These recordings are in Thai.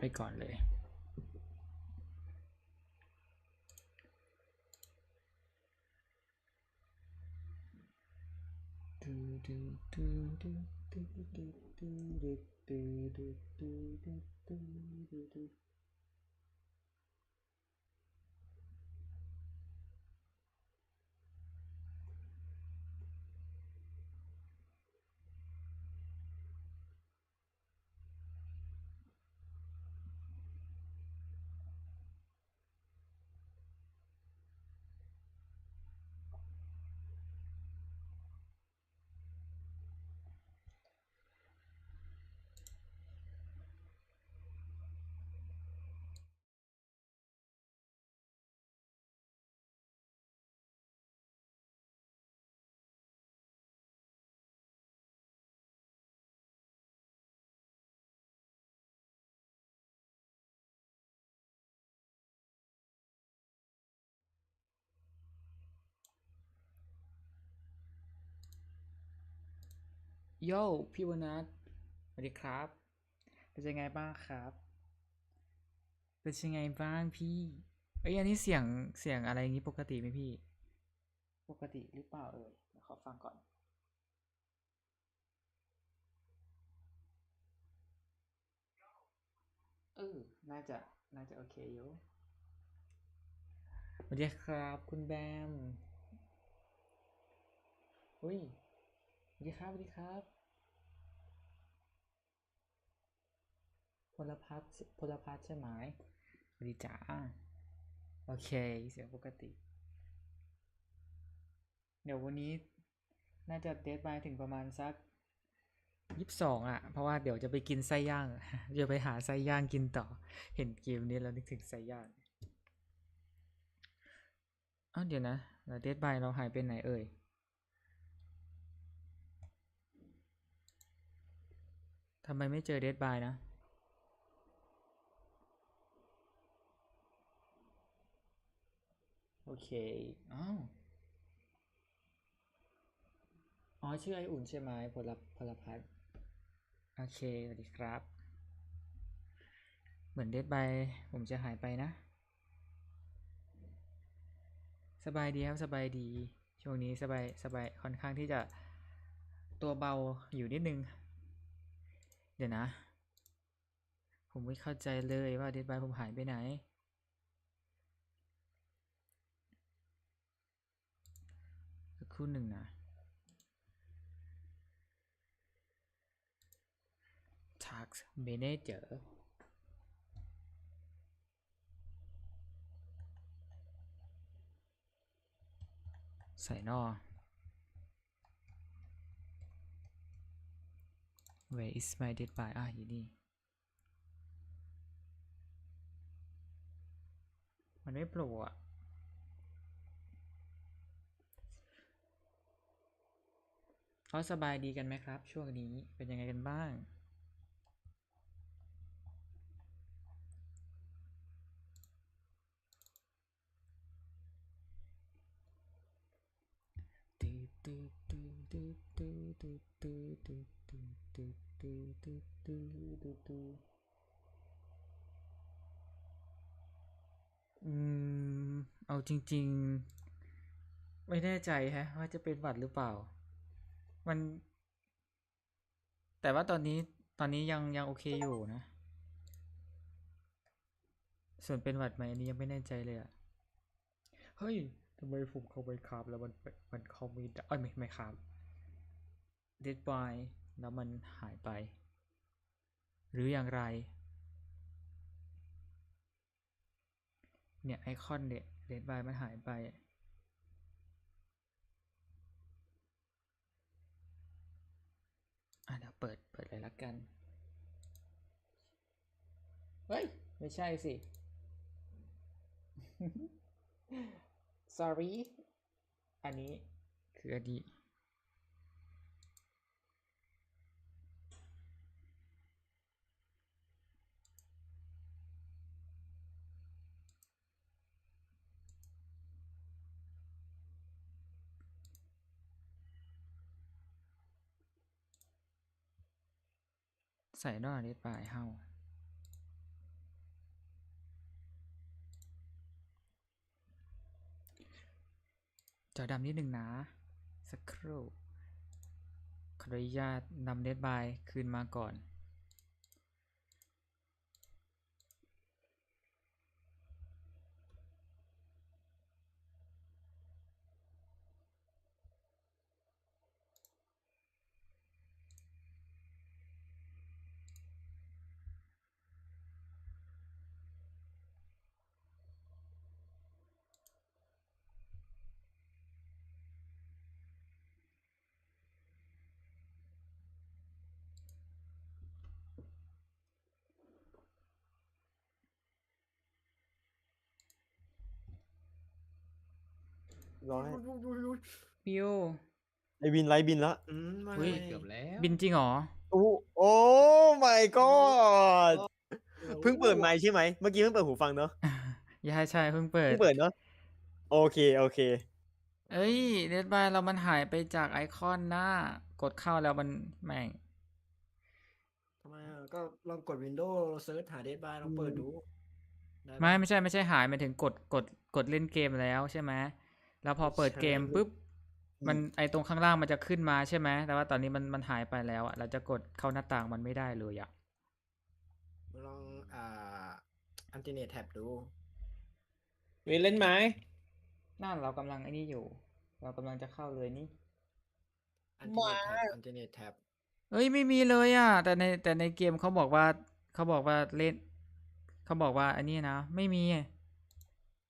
ไปก่อนเลย โย่พี่วนัทสวัสดีครับ เป็นยังไงบ้างครับ เป็นยังไงบ้างพี่ เอ้ยอันนี้เสียงเสียงอะไรอย่างนี้ปกติไหมพี่ ปกติหรือเปล่าเอ่ยเดี๋ยวขอฟังก่อน เออ น่าจะ น่าจะโอเคอยู่สวัสดีครับคุณแบม อุ้ยสวัสดีครับสวัสดีครับ พลพัฒพลพัฒใช่ไหมสวัสดีจ้าโอเค เสียงปกติ เดี๋ยววันนี้น่าจะเดทไลน์ถึงประมาณสักยี่สิบสองอะ เพราะว่าเดี๋ยวจะไปกินไส้ย่างจะไปหาไส้ย่างกินต่อ เห็นเกมนี้แล้วนึกถึงไส้ย่างอ้าวเดี๋ยวนะเดทไลน์เราหายไปไหนเอ่ยทำไมไม่เจอเดทไลน์นะ โอเคอ้าวอ๋อชื่อไออุ่นใช่ไหมพลพลพัฒน์โอเคสวัสดีครับ เหมือนเดทไบผมจะหายไปนะ สบายดีครับสบายดี ช่วงนี้สบายสบายค่อนข้างที่จะตัวเบาอยู่นิดนึง เดี๋ยวนะ ผมไม่เข้าใจเลยว่าเดทไบผมหายไปไหน สักค รู่หนึ่งนะ task manager ใส่นอ where is my dead by อะอยู่นี่มันไม่โผล่อะ เขาสบายดีกันไหมครับ ช่วงนี้เป็นยังไงกันบ้าง อืม เอาจริง ๆ ไม่แน่ใจฮะ ว่าจะเป็นหวัดหรือเปล่า มัน แต่ว่าตอนนี้ตอนนี้ยังยังโอเคอยู่นะ ส่วนเป็นหวัดไหมอันนี้ยังไม่แน่ใจเลยอะเฮ้ยทำไมผมเข้าไปคาบแล้วมันมันเข้าไม่ได้เอ้ยไม่ไม่คาบเดดบายแล้วมันหายไป หรืออย่างไร เนี่ยไอคอนเนี่ยเดดบายมันหายไป อะ เปิด เปิดเลยละกัน เฮ้ย ไม่ใช่สิ sorry อันนี้คืออดีต ใส่ดอลลาร์นี้ไเฮาจอดำนิดหนึ่งนะ สักครู่ขออนุญาตนำเดทบายคืนมาก่อน ร้อยปิวไอบินไลฟ์บินแล้วอืมมาอุ๊ยเกือบแล้วบินจริงเหรอ โอ้โอ้ my god เพิ่งเปิดไมค์ใช่ไหมเมื่อกี้เพิ่งเปิดหูฟังเนอะใช่ใช่เพิ่งเปิด เพิ่งเปิดเนอะโอเคโอเค เอ้ยเน็ตบายเรามันหายไปจากไอคอนหน้ากดเข้าแล้วมันแม่งทำไมอะก็ลองกด Windows เซิร์ชหาเดทบายลองเปิดดูด้ปะไม่ไม่ใช่ไม่ใช่หายหมายถึงกดกดกดเล่นเกมแล้วใช่ไหม แล้วพอเปิดเกมใช่ปุ๊บมันไอตรงข้างล่างมันจะขึ้นมาใช่ไหมแต่ว่าตอนนี้มันมันหายไปแล้วอะเราจะกดเข้าหน้าต่างมันไม่ได้เลยอะลองอ่าอันติเนตแท็บดูวินเล่นไหมนั่นเรากำลังไอ้นี่อยู่ เรากำลังจะเข้าเลยนี่อันติเนตแท็บอันติเนตแท็บเอ้ยไม่มีเลยอะแต่ในแต่ในเกมเขาบอกว่าเขาบอกว่าเล่นเขาบอกว่าอันนี้นะไม่มี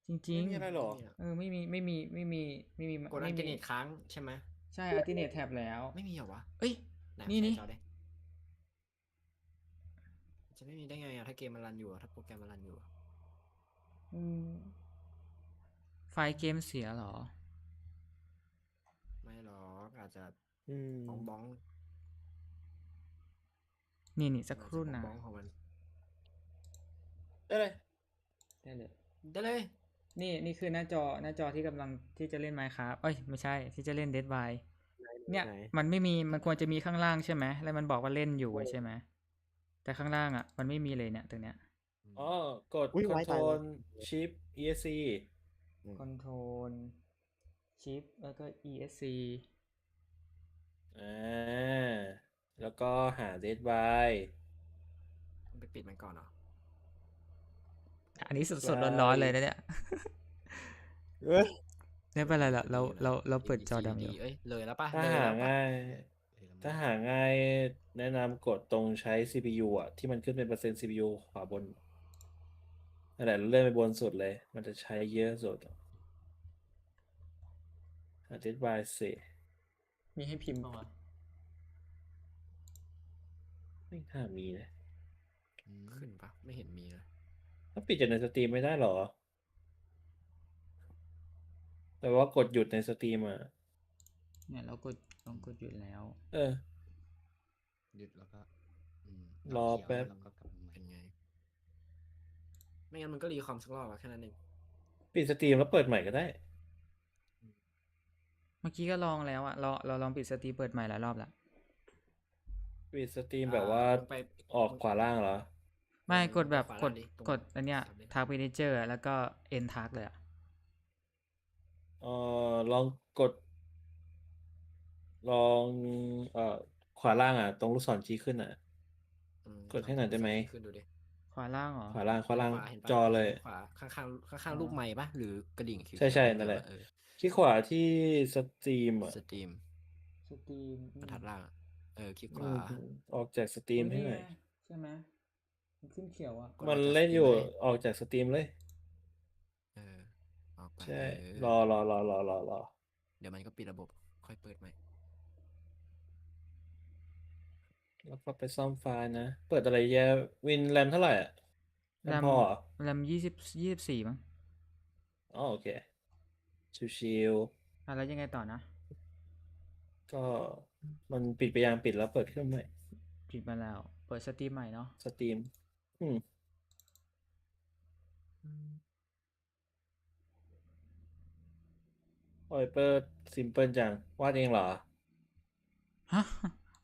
จริง ไม่มีอะไรหรอ ๆ เออไม่มีไม่มีไม่มีไม่มีกดอัไม่นติมีเนตค้างใช่ไหมใช่อัลติเนตแท็บแล้ว ไม่มีเหรอวะเอ้ยไหนี่นี่ ใส่จอดิจะไม่มีได้ไงอะถ้าเกมมันรันอยู่อะถ้าโปรแกรมมันรันอยู่อะอืมไฟล์เกมเสียเหรอ ไม่หรอกอาจจะอืมบ้องบ้องนี่นี่สักอาจคจะรู่นะบ้องๆของมันได้เลย ได้เลย ได้เลย นี่นี่คือหน้าจอหน้าจอที่กำลังที่จะเล่นไมค์ครับเอ้ยไม่ใช่ที่จะเล่นเดดบายเนี่ย ไหนมันไม่มีมันควรจะมีข้างล่างใช่ไหมแล้วมันบอกว่าเล่นอยู่ใช่ไหมแต่ข้างล่างอะ มันไม่มีเลยเนี่ยตรงเนี้ยอ๋อ กด อุ๊ยไว้ตาย Control แล้ว Shift ESC คอนโทรลชิปแล้วก็ ESC อ่าแล้วก็หา Dead by ไปปิดมันก่อนเหรอ อันนี้สดใช่ๆร้อนๆเลยนะเนี่ยเอ้ยไม่เป็นไรหรอกเราดีนะเราเราเปิด ABCD จอดำอยู่เอ้ยเลยแล้วปะถ้าเลยหาแล้วปะง่ายเออถ้าหาง่ายแนะนำกดตรงใช้ CPU อะ ที่มันขึ้นเป็นเปอร์เซ็นต์ CPU ขวาบนนั่นแหละเลื่อนไปบนสุดเลย มันจะใช้เยอะสุดหา Dead by สิมีให้พิมพ์ป่าวะไม่น่ามีนะ อืมขึ้นปะไม่เห็นมีเลย ถ้าปิดจากในสตรีมไม่ได้หรอ แต่ว่ากดหยุดในสตรีมอะ เนี่ยเรากดลองกดหยุดแล้ว เออ หยุดแล้วก็อืมรอเขียวแป๊บแล้วก็กลับมาเป็นไง ไม่งั้นมันก็รีคอมสักรอบอะแค่นั้นเองปิดสตรีมแล้วเปิดใหม่ก็ได้ เมื่อกี้ก็ลองแล้วอะเราเราลองปิดสตรีมเปิดใหม่หลายรอบแล้วปิดสตรีมแบบว่าลงไปออกขวาล่างเหรอ ไม่เออกดแบบขวากล่าดงดิตรงกดอันเนี้ยสับดิทาร์กเ a นเจอร์แล้วก็เอ็นทาร์กเลยอะเออลองกด ลองเอ่อขวาล่างอะ ตรงลูกศรชี้ขึ้นอะอืมกดให้หน่อยได้ไหมขึ้นดูดิขวาล่างเหรอขวาล่างขวาล่างเห็นปะจอเลยขวาข้างข้างข้างข้างๆรูปไม้ปะหรือกระดิ่งเขียวๆใช่ใช่เขียวๆนั่นแหละเออคลิกขวาที่สตรีมอะสตรีมสตรีมบรรทัดล่างอะเออคลิกขอืวามออกจากสตรีมให้หน่อยใช่ไหมมัน ขึ้นเขียวอะกดออกมันจากเล่นอยู่สตรีมเลยออกจากสตรีมเลย เออออกไปใช่ เออรอรอรอรอรอรอเดี๋ยวมันก็ปิดระบบ ค่อยเปิดใหม่ แล้วก็ไปซ่อมไฟล์นะ เปิดอะไรแย่วินแรมเท่าไหร่อะแรมพอเหรอแรมยี่สิบยี่สิบสี่มั้งอ๋อโอเค ชิวอะแล้วยังไงต่อนะ ๆก็มันปิดไปยังปิดแล้วเปิดขึ้นใหม่ ปิดมาแล้ว เปิดสตรีมใหม่เนาะ สตรีม อืมโอ้ยเปิดซิมเปิลจังวาดเองเหรอ ฮะ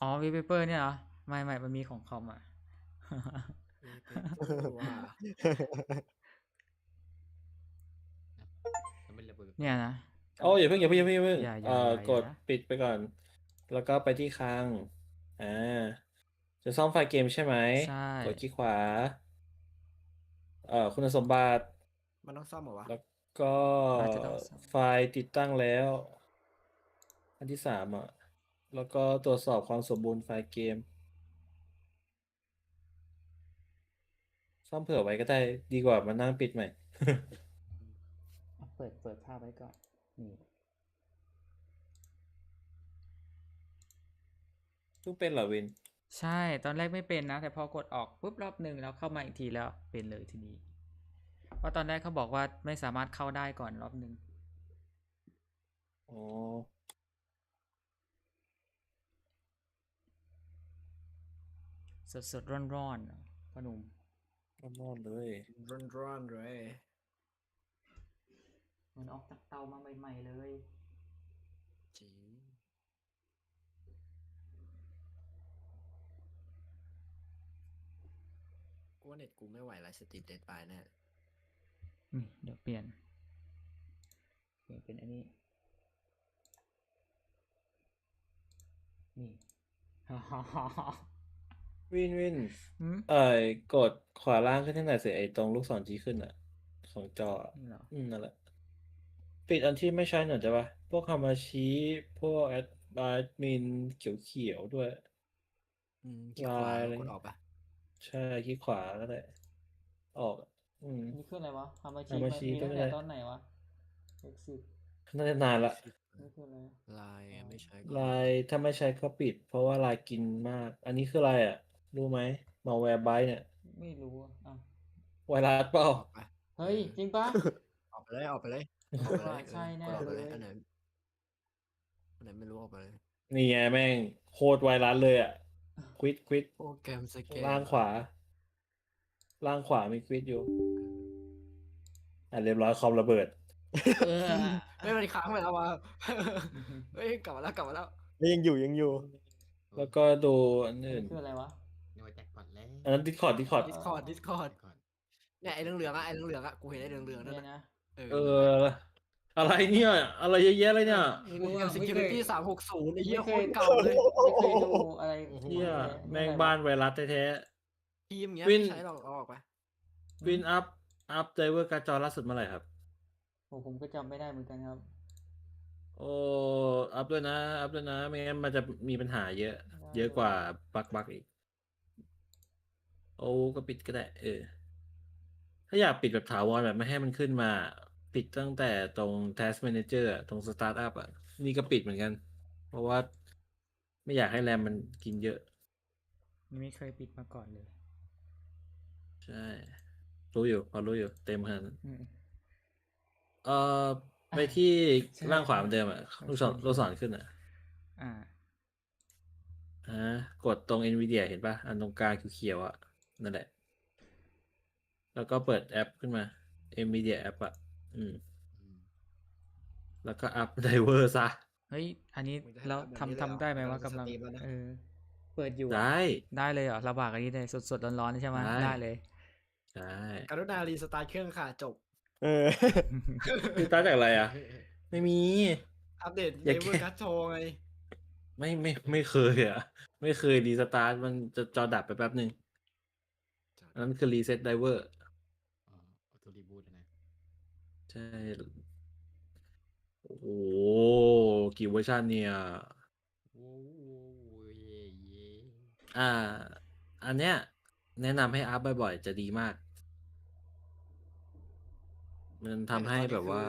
อ๋อวีเปเปอร์เนี่ยเหรอ ไม่ไม่มันมีของคอมอะว่าเนี่ยนะ โอ้อย่าเพิ่งอย่าเพิ่งอย่าเพิ่งอย่าเพิ่งอย่าอย่าเอ่ออย่ากดอย่า ปิดไปก่อน แล้วก็ไปที่คลังอ่า จะซ่อมไฟล์เกมใช่ไหมใช่ กดคลิกขวา เอ่อคุณสมบัติ มันต้องซ่อมเหรอวะ แล้วก็น่าจะต้องซ่อม ไฟล์ติดตั้งแล้ว อันที่สามอะ แล้วก็ตรวจสอบความสมบูรณ์ไฟล์เกม ซ่อมเผื่อไว้ก็ได้ดีกว่ามานั่งปิดใหม่ อะเปิดเปิดภาพไว้ก่อน นี่เพิ่งเป็นเหรอวิน ใช่ตอนแรกไม่เป็นนะ แต่พอกดออกปุ๊บรอบหนึ่งแล้วเข้ามาอีกทีแล้วเป็นเลยทีนี้เพราะตอนแรกเขาบอกว่าไม่สามารถเข้าได้ก่อนรอบหนึ่งอ๋อสดสดร้อนร้อนๆอะพ่อหนุ่มก็นอนเลยร้อนร้อนๆเลยเหมันออกจากเตามาใหม่ๆเลย จริง กูว่าเน็ตกูไม่ไหวแล้วสตรีทเดดบายแน่อืมเดี๋ยวเปลี่ยน เปลี่ยนเป็นอันนี้ นี่วินวินอืมเอ่อกดขวาล่างขึ้นให้หน่อยสิไอ้ตรงลูกศรชี้ขึ้นอะ ของจออะนี่เหรออืมนั่นแหละ ปิดอันที่ไม่ใช้หน่อยจ้ะปะพวกคำมาชี้พวกแอดแอดมินเขียวๆด้วย อืมคลิกขวาลายแล้วอะไรกดออกปะ ใช่คลิกขวาก็ได้ออก อืม นี่คืออะไรวะฮามาชิฮามาชิมีตั้งก็แต่ได้ ตอนไหนวะเอ็กซิสน่าจะนานละนี่คืออะไรลายไม่ใช้ลายถ้าไม่ใช้ก็ปิด เพราะว่าลายกินมาก อันนี้คืออะไรอะ รู้ไหมมาแวร์ไบเนี่ย ไม่รู้อะอะ ไวรัสเปล่า ออกปะเฮ้ย จริงปะ ออกไปเลยออกไปเลยออกไปเลยใช่แน่กดออกไปเลยเลยอันไหนอันไหนไม่รู้ออกไปเลย นี่ไงแม่งโคตรไวรัสเลยอะ ควิดควิดโปรแกรมสแกนล่างขวา ล่างขวามีควิดอยู่ อะเรียบร้อยคอมระเบิดเออไม่มันค้างไปแล้ววะเฮ้ยกลับมาแล้วกลับมาแล้วแล้วยังอยู่ยังอยู่ แล้วก็ดูอันนี่อื่นคืออะไรวะนี่ว่าแจ็คพอตแล้วอันนั้นดิสคอร์ดดิสคอร์ดดิสคอร์ดดิสคอร์ดก่อนเนี่ยไอ้เหลืองๆอะไอ้เหลืองๆอะกูเห็นไอ้เหลืองๆนั่นเนี่ยนะนะเออเอออะไรเนี่ย อะไรเยอะแยะเลยเนี่ยไม่โปรรู้แกรอะมไม่เคย security สามหกศูนย์ไอ้เหี้ยโคไม่ตรเคยเก่าเลยไม่เคยดูอะไรเฮียอะไรแม่งอะไรวะบ้านไวรัสแท้ทีมเงี้ยวินไม่ใช้หรอกเอาออกไปๆวินอัพอัพไดเวอร์การ์จอล่าสุดเมื่อไหร่ครับโอ้ผมก็จำไม่ได้เหมือนกันครับ โอ้อัพด้วยนะ อัพด้วยนะไม่งั้นมันจะมีปัญหาเยอะ เยอะกว่าบักบักอีก โอ้ก็ปิดก็ได้ เออ ถ้าอยากปิดแบบถาวรแบบไม่ให้มันขึ้นมา ปิดตั้งแต่ตรง Task Manager อะตรง Startup อะ นี่ก็ปิดเหมือนกัน เพราะว่าไม่อยากให้แรมมันกินเยอะ ไม่เคยปิดมาก่อนเลย ใช่ รู้อยู่ พอรู้อยู่ เต็มขนาดนั้นอืม เอ่อ ไปที่ใช่ ล่างขวาเหมือนเดิมอะ ลูกศรโอเคลูกศรขึ้นอะอ่า อ่ากดตรง NVIDIA เห็นปะอันตรงกลางเขียวๆอะ นั่นแหละ แล้วก็เปิดแอปขึ้นมา NVIDIA แอปอะ อืมอืม แล้วก็อัพไดเวอร์ซะ เฮ้ย อันนี้มึงจะให้เราทำแบบนี้ทำเลยเหรอทำได้ไหมกำลังว่าจะกำลังสตรีมแล้วนะ เออ เปิดอยู่อะได้ ได้เลยเหรอระบากอันนี้เลยสดสดๆร้อนๆใช่ไหมได้ ได้เลยใช่กรุณารีสตาร์ทเครื่องค่ะจบ เออ คือตั้งจากอะไรอะ ไม่มี อัปเดตอเลย่าเวอแค่ร์กัสโชไงไม่ไม่ไม่เคยอะ ไม่เคยรีสตาร์ทมันจะจอดับไปแป๊บหนึ่งอันนั้นคือรีเซ็ตไดเวอร์ อ๋อออโต้รีบูทนะ ใช่ โอ้โหกี่เวอร์ชันเนี่ย โอ้โหเย่เย่อ่า อันเนี้ย แนะนำให้อัพบ่อยๆ จะดีมาก มันทำให้แบบว่า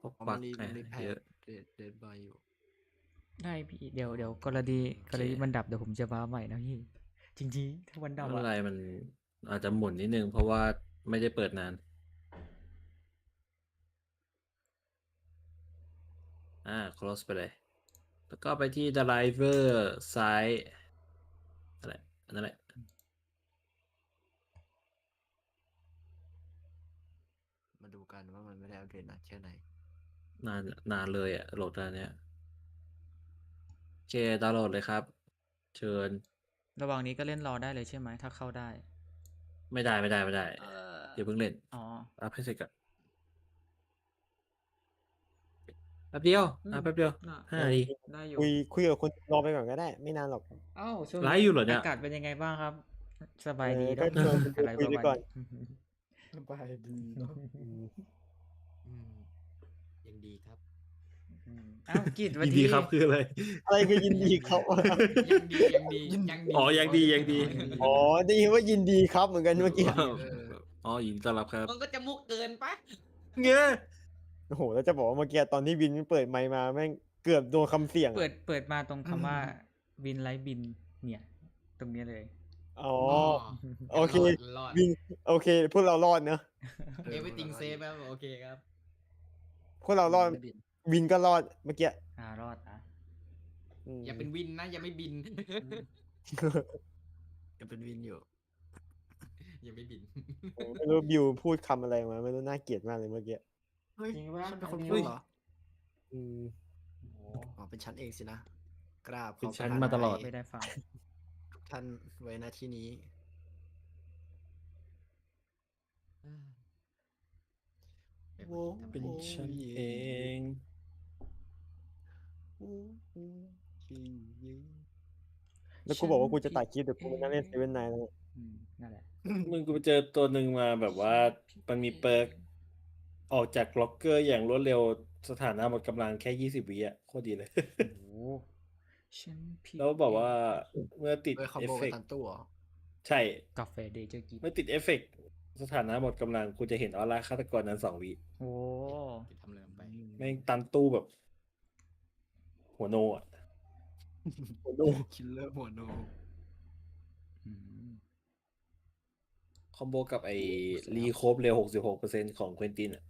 พวกอ๋อบัมักนรีไงมันรีแพเยร์อะเดดเดดบายอยู่ได้พี่เดี๋ยวเดี๋ยวกรณีกรณีโอเคมันดับเดี๋ยวผมจะว้าใหม่นะพี่ จริงๆ ถ้าวันดับไม่เป็นอะไรมันอาจจะหมุนนิดนึงเพราะว่าไม่ได้เปิดนาน อ่า close ไปเลย แล้วก็ไปที่ driver ซ้ายนั่นแหละอันนั่นแหละมาดูกันว่ามันไม่ได้อัปเดตนานแค่ไหน นานนานเลยอะโหลดอันเนี้ยโอเคดาวน์โหลดเลยครับ เชิญ ระหว่างนี้ก็เล่นรอได้เลยใช่ไหมถ้าเข้าได้ ไม่ได้ไม่ได้ไม่ได้อย่าเพิ่งเล่นอ๋ออัพให้เสร็จก่อน แป๊บเดียวอืมอะแป๊บเดียวน่ะห้านาที ได้อยู่คุยคุยกับคนรอไปก่อนก็ได้ ไม่นานหรอก เอ้าช่วงไลฟ์อยู่เหรอเนี่ย อากาศเป็นยังไงบ้างครับ สบายดีเออเนอะก็ชวนอะไรคุยประไปมาณก่อนนี้สบายดีเนอะอืมอืมยังดีครับ อืมอ้าวกิจวันยินดีครับคืออะไร อะไรคือยินดีครับ ยังดียังดียังดีอ๋อยังดียังดี อ๋อได้ยินว่ายินดีครับเหมือนกันเมื่อกี้อ้าวอ๋อยินดีต้อนรับครับ มันก็จะมุกเกินปะเงี้ย โอ้โหแล้วจะบอกว่าเมื่อกี้ตอนที่วินเปิดไมค์มาแม่งเกือบโดนคำเสี่ยงอะเปิดเปิดมาตรงคำว่าบินไลฟ์บินเนี่ย ตรงเนี้ยเลย อ๋อ โอเค รอดวินโอเค พวกเรารอดเนอะเอเวอร์ติงเซฟครับโอเคครับพวกเรารอดไม่บินวินก็รอดเมื่อกี้อ่ารอดอะมอย่าเป็นวินนะ อย่าไม่บินยังเป็นวินอยู่ อย่าไม่บินผมไม่รู้บิวพูดคำอะไรมาไม่รู้น่าเกลียดมากเลยเมื่อกี้ เฮ้ยจริงปะฉันเป็นคนอันนี้พูดเหรออืมโอ้อ๋อเป็นฉันเองสินะกราบเป็นขอบฉันพระมาตลอดให้ไม่ได้ฟัง ทุกท่านไว้หน้าที่นี้ โว้เป็นฉันเองแล้วกูบอกว่ากูจะตัดคลิปแต่กูไปนั่งเล่นเซเว่นไนน์แล้วอืมนั่นแหละ มึงกูไปเจอตัวหนึ่งมาแบบว่ามันมีเปิร์ก ออกจากล็อกเกอร์อย่างรวดเร็วสถานะหมดกำลังแค่ยี่สิบวิอะโคตรดีเลย โอ้โหฉันผิดแล้วบอกว่าเมื่อติดเออคอมเอฟโบเฟกับกตันตู้เหรอใช่ กาแฟเดย์เจอกินเมื่อติดเอฟเฟกสถานะหมดกำลังกูจะเห็นออร่าฆาตกรนั้นสองวิโอ้จะทำอะไรลงไปแม่งตันตู้แบบ หัวโนอะดูคิลเลอร์หัวโนอืมคอมโบกับไอ้รีโคบเร็วหกสิบหกเปอร์เซ็นของเควินตินอะ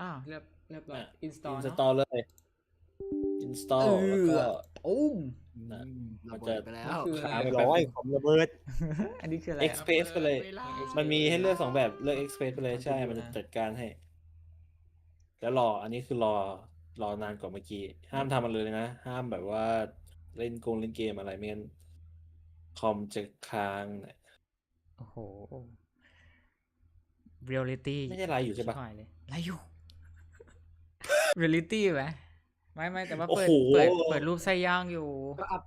อ้าวเรียบเรียบร้อยอะอินสตออิลนสตอลเลย อินสตอลแล้วก็โอ้มน่ะระมันเบิจะดไปแล้วคืออะไรอะเรียบร้อยของระเบิด อันนี้คืออะไรเอ็กอะซ์เพสไปเลยวลามันมีให้เลือกสองแบบเลือกเอ็กซ์เพสไปเลยมันจะใช่ดูมันจะนะจัดการให้ แล้วรอ อันนี้คือรอรอนานกว่าเมื่อกี้ ห้ามทำมันเลยนะ ห้ามแบบว่าเล่นกงเล่นเกมอะไรไม่งั้นคอมจะค้างนะโอ้โหเรียลลิตี้ไม่ใช่ไลฟ์อยู่ใช่ปะหายเลยไลฟ์อยู่ เรียลลิตี้ไหมไม่ไม่แต่ว่าโอ้เปิดโห เปิดเปิดรูปไส้ย่างอยู่ ก็อัพ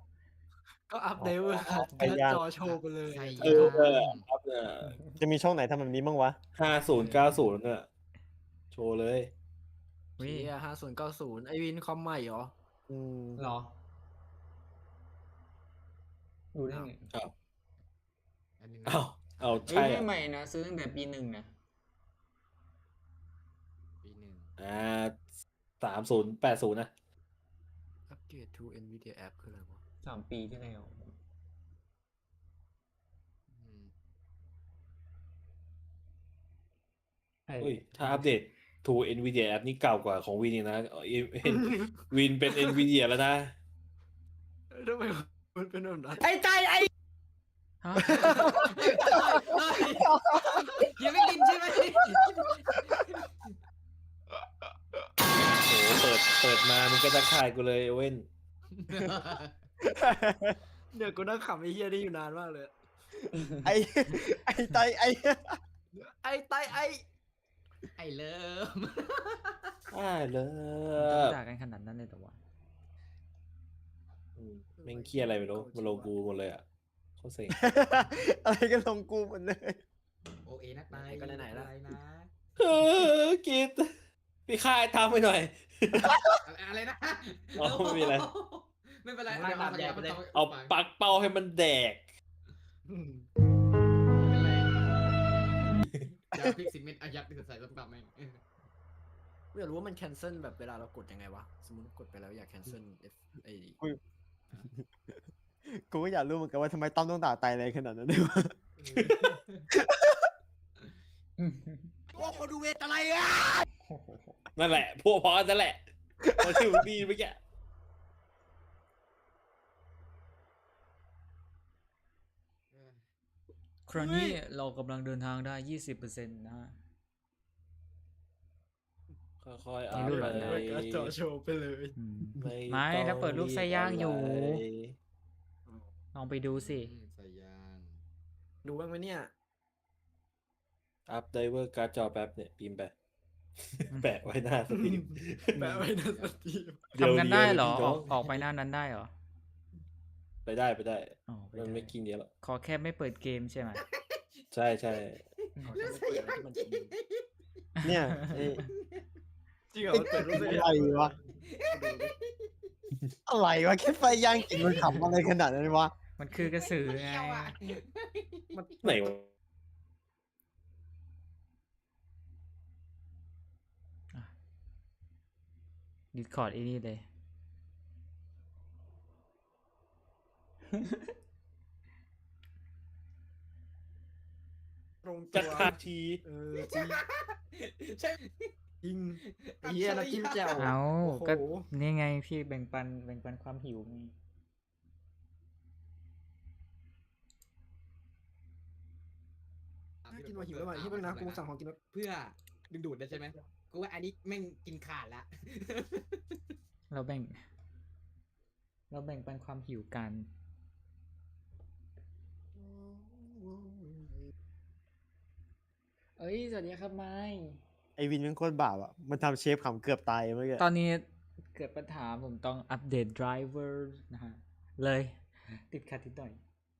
ก็อัพเดเวอร์ไปย่างจอโชว์ไปเลย ใส่ เออเออครับเนี่ยจะมีช่องไหนทำแบบนี้บ้างวะ ห้าศูนย์เก้าศูนย์เนี่ยโชว์เลย วิเฮียห้าศูนย์เก้าศูนย์ไอวินคอมใหม่เหรอ อืมหรอดูได้ไงอ้าวอันนี้นะอ้าวเอาเฮ้ยใช่ไม่อะใหม่นะ ซื้อตั้งแต่ปีหนึ่งนะปีหนึ่งอ่า สามศูนย์แปดศูนย์นะอัปเกรด to Nvidia app คืออะไรวะสามปีที่แล้วอืมอุ้ยถ้าอัปเดต to Nvidia app นี่เก่ากว่าของวินอีกนะเอ่อเอ็นวินเป็น Nvidia แล้วนะทำไมมันเป็นแบบนั้นไอ้ใจไอ้ฮะยังไม่บินใช่ไหม โหเปิดเปิดมามึงก็ทักทายกูเลยเว้นเนี่ยกูนั่งขำไอ้เฮียนี่อยู่นานมากเลย ไอ้ไอ้ไตไอ้ไอ้ไตไอ้ไอเลิฟอ่าเลต้องยด่ากันขนาดนั้นเลยแต่ว่าอืมแม่งเครียดอะไรไม่รู้มาลงกูหมดเลยอะเขาเซ็งอะไรกันลงกูหมดเลย โอเอนักนายก็ไหนๆละอะไรนะ เออกิด พี่ค่ายทำไปหน่อยอะไรอะไรนะอ๋อไม่มีอะไร ไม่เป็นไรไม่เดี๋ยวเอาตัดใหญ่ไปเลยเอาปักเป้าให้มันแดก ไม่เป็นไรจะพลิกสิเมนต์อายัดที่ใส่ซ้ำกลับแม่งเออกูอยากรู้ว่ามัน cancel แบบเวลาเรากดยังไงวะ สมมติกดไปแล้วอยาก cancel F ไอกูก็อยากรู้เหมือนกันว่าทำไมต้อมต้องด่าไตอะไรขนาดนั้นด้วยวะว่าคนดูเวทอะไรอะ นั่นแหละ พวกพอนั่นแหละมันที่มึงดีเมื่อกี้เออครั้งนี้เรากำลังเดินทางได้ยี่สิบเปอร์เซ็นต์นะฮะ ค่อยๆไม่เอารู้ไปหรอกนะก็จอโชว์ไปเลยอืมไม่ไม่ถ้าเปิดรูปไส้ย่างอยู่ะไรลองไปดูสิอืมใส่ยางดูบ้างไหมเนี่ย อัพไดเวอร์การ์ดจอแป๊บเนี่ยพิมพ์ไป แปะไว้หน้าสตรีมแปะไว้ในสตรีมทำกันได้เหรอเยวอๆอกออกไปหน้านั้นได้เหรอ ไปได้ไปได้ อ๋อไปมันได้ไม่กินเยอะหรอกขอแค่ไม่เปิดเกมใช่ไหมใช่ใช่ขอแค่ไม่เปิดอะไรที่มันจริงเนี่ยไอ้จริงเหรอเปิดรู้สึกอะไรวะอะไรวะแค่ไฟย่างกินมันขำอะไรขนาดนั้นวะมันคือกระสือไง มันไหนวะ ดิสคอร์ดไอ้นี่เลย ตรงตัจักวรทีเออจริงใช่ จริงไอ้เหี้ยน้ำจิ้มแจ่วเอาโอ้โหก็นี่ไงพี่แบ่งปันแบ่งปันความหิวไงน่ากินมาหิวแล้วว่ะที่เพิ่งนะกูสั่งของกินแล้วเพื่อดึงดูดได้ใช่ไหม กูว่าอันนี้แม่งกินขาดละ เราแบ่ง เราแบ่งปันความหิวกัน เอ้ย สวัสดีครับไม้ไอวินเป็นโคตรบาปอะ มันทำเชฟขำเกือบตายเมื่อกี้ตอนนี้เกิดปัญหาผมต้องอัปเดตไดรเวอร์นะฮะ เลย ติดขัดนิดหน่อย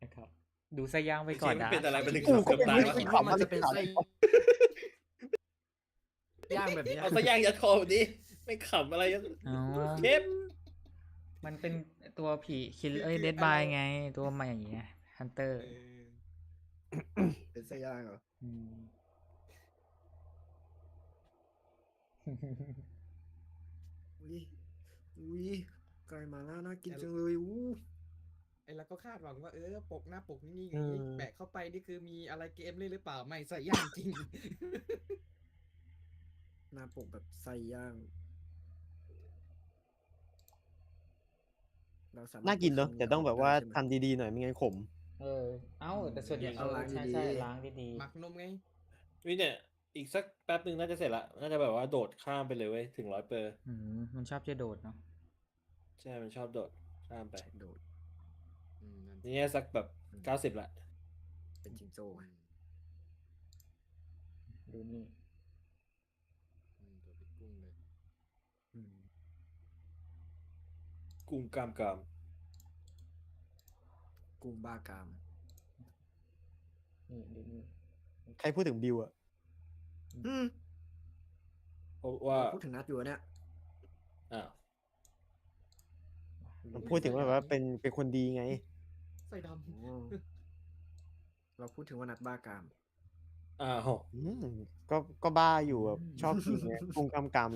นะครับ ดูสยางไปก่อนเชฟนะ เป็นอะไรเป็นหนึ่งกูก็เกือบไม่ตายรู้วะคิดว่ามันจะเป็นไส้ ย่างแบบเนี้ยเอาซะย่างยัดคอแบบนี้ ไม่ขำอะไรกันอ๋อเชฟมันเป็นตัวผีคิลเอ้ยเดดบายไง ตัวใหม่ไงฮันเตอร์เป็นไส้ย่างเหรออืมอุ้ยอุ้ยไก่มาล่าน่ากินจังเลยอู้ไอ้เราก็คาดหวังว่าเออปกหน้าปกนี่ไงอืมแปะเข้าไปนี่คือมีอะไรเกมเล่นหรือเปล่าไม่ใส่ย่างจริง หน้าปกแบบไส้ย่าง เราสมรถน่ากินเนอะทำแต่ต้องแบบว่าได้ใช่ไหมทำดีๆหน่อยไม่งั้นขม เออ เอ้า แต่ส่วนใหญ่เอาล้างใช่ดีๆ ใช่ล้างดีหมักนมไง วิเนี่ย อีกสักแป๊บหนึ่งน่าจะเสร็จละ น่าจะแบบว่าโดดข้ามไปเลยเว้ย ถึงร้อยเปอร์ ๆอืมมันชอบจะโดดเนาะใช่ มันชอบโดดข้ามไป โดดอืมนั่นนี่สักแบบเก้าสิบละ เป็นจิงโจ้ไงดูนี่ อืมตัวเป็นกุ้งเลย อืม กุ้งกามกามกุ้งบ้ากามนี่ดูนี่ใครพูดถึงบิวอะอืมเพราะว่าพูดถึงนัดอยู่อะเนี่ยอ้าวมันพูดถึงว่าแบบว่าเป็นเป็นคนดีไง ใส่ดอ๋อเราพูดถึงว่านัดบ้ากาม อ้าว อืมก็ก็บ้าอยู่แบบชอบกินไงกุ้งกำกำ